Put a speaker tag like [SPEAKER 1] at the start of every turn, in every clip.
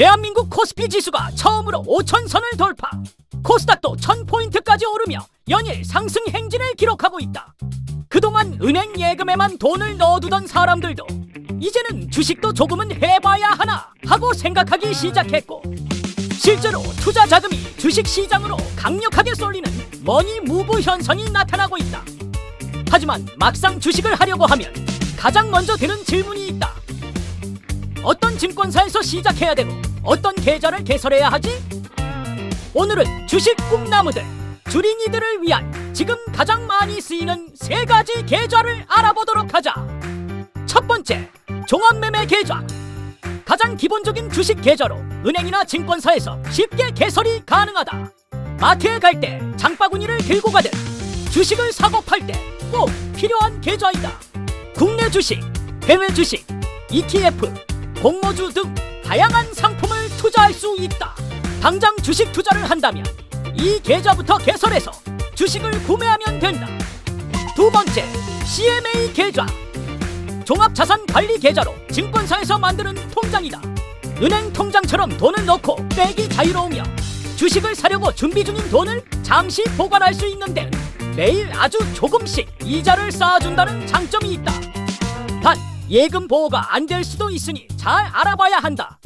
[SPEAKER 1] 대한민국 코스피 지수가 처음으로 5천선을 돌파. 코스닥도 1000포인트까지 오르며 연일 상승 행진을 기록하고 있다. 그동안 은행 예금에만 돈을 넣어두던 사람들도 이제는 주식도 조금은 해봐야 하나 하고 생각하기 시작했고 실제로 투자 자금이 주식 시장으로 강력하게 쏠리는 머니 무브 현상이 나타나고 있다. 하지만 막상 주식을 하려고 하면 가장 먼저 드는 질문이 있다. 어떤 증권사에서 시작해야 되고 어떤 계좌를 개설해야 하지? 오늘은 주식 꿈나무들 주린이들을 위한 지금 가장 많이 쓰이는 세 가지 계좌를 알아보도록 하자. 첫 번째, 종합매매 계좌. 가장 기본적인 주식 계좌로 은행이나 증권사에서 쉽게 개설이 가능하다. 마트에 갈 때 장바구니를 들고 가듯 주식을 사고 팔 때 꼭 필요한 계좌이다. 국내 주식, 해외 주식, ETF, 공모주 등 다양한 상품을 투자할 수 있다. 당장 주식 투자를 한다면 이 계좌부터 개설해서 주식을 구매하면 된다. 두 번째, CMA 계좌. 종합자산관리 계좌로 증권사에서 만드는 통장이다. 은행 통장처럼 돈을 넣고 빼기 자유로우며 주식을 사려고 준비 중인 돈을 잠시 보관할 수 있는데 매일 아주 조금씩 이자를 쌓아준다는 장점이 있다. 단 예금 보호가 안 될 수도 있으니 잘 알아봐야 한다.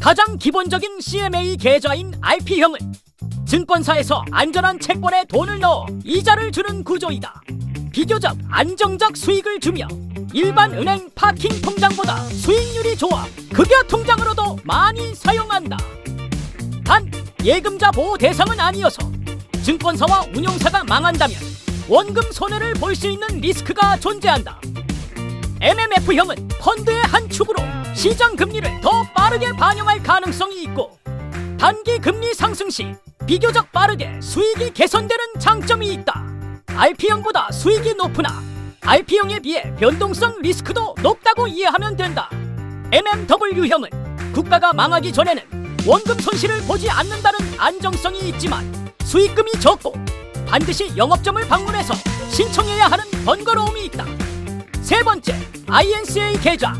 [SPEAKER 1] 가장 기본적인 CMA 계좌인 RP형은 증권사에서 안전한 채권에 돈을 넣어 이자를 주는 구조이다. 비교적 안정적 수익을 주며 일반 은행 파킹 통장보다 수익률이 좋아 급여 통장으로도 많이 사용한다. 단 예금자 보호 대상은 아니어서 증권사와 운용사가 망한다면 원금 손해를 볼 수 있는 리스크가 존재한다. MMF형은 펀드의 한 축으로 시장 금리를 더 빠르게 반영할 가능성이 있고 단기 금리 상승 시 비교적 빠르게 수익이 개선되는 장점이 있다. RP형보다 수익이 높으나 RP형에 비해 변동성 리스크도 높다고 이해하면 된다. MMW형은 국가가 망하기 전에는 원금 손실을 보지 않는다는 안정성이 있지만 수익금이 적고 반드시 영업점을 방문해서 신청해야 하는 번거로움이 있다. 세 번째, INCA 계좌.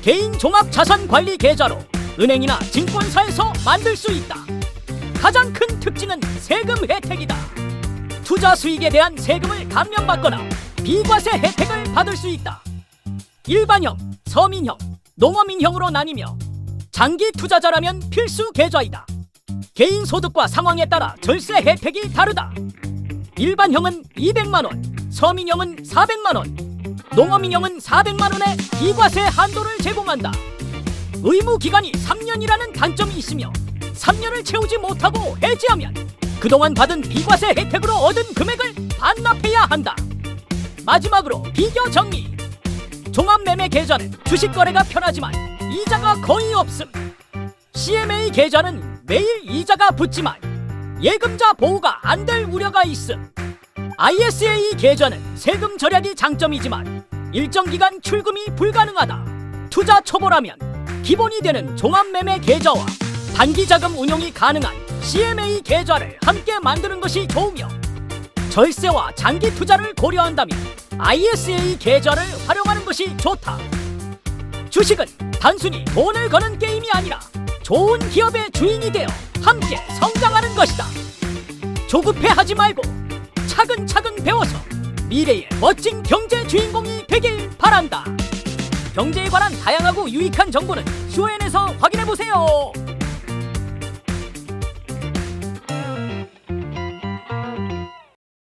[SPEAKER 1] 개인 종합 자산 관리 계좌로 은행이나 증권사에서 만들 수 있다. 가장 큰 특징은 세금 혜택이다. 투자 수익에 대한 세금을 감면받거나 비과세 혜택을 받을 수 있다. 일반형, 서민형, 농어민형으로 나뉘며 장기 투자자라면 필수 계좌이다. 개인 소득과 상황에 따라 절세 혜택이 다르다. 일반형은 200만 원, 서민형은 400만 원, 농어민형은 400만 원의 비과세 한도를 제공한다. 의무 기간이 3년이라는 단점이 있으며 3년을 채우지 못하고 해지하면 그동안 받은 비과세 혜택으로 얻은 금액을 반납해야 한다. 마지막으로 비교 정리. 종합매매 계좌는 주식 거래가 편하지만 이자가 거의 없음. CMA 계좌는 매일 이자가 붙지만 예금자 보호가 안 될 우려가 있음. ISA 계좌는 세금 절약이 장점이지만 일정 기간 출금이 불가능하다. 투자 초보라면 기본이 되는 종합매매 계좌와 단기 자금 운용이 가능한 CMA 계좌를 함께 만드는 것이 좋으며 절세와 장기 투자를 고려한다면 ISA 계좌를 활용하는 것이 좋다. 주식은 단순히 돈을 거는 게임이 아니라 좋은 기업의 주인이 되어 함께 성장하는 것이다. 조급해하지 말고 미래의 멋진 경제 주인공이 되길 바란다. 경제에 관한 다양하고 유익한 정보는 쇼엔에서 확인해 보세요.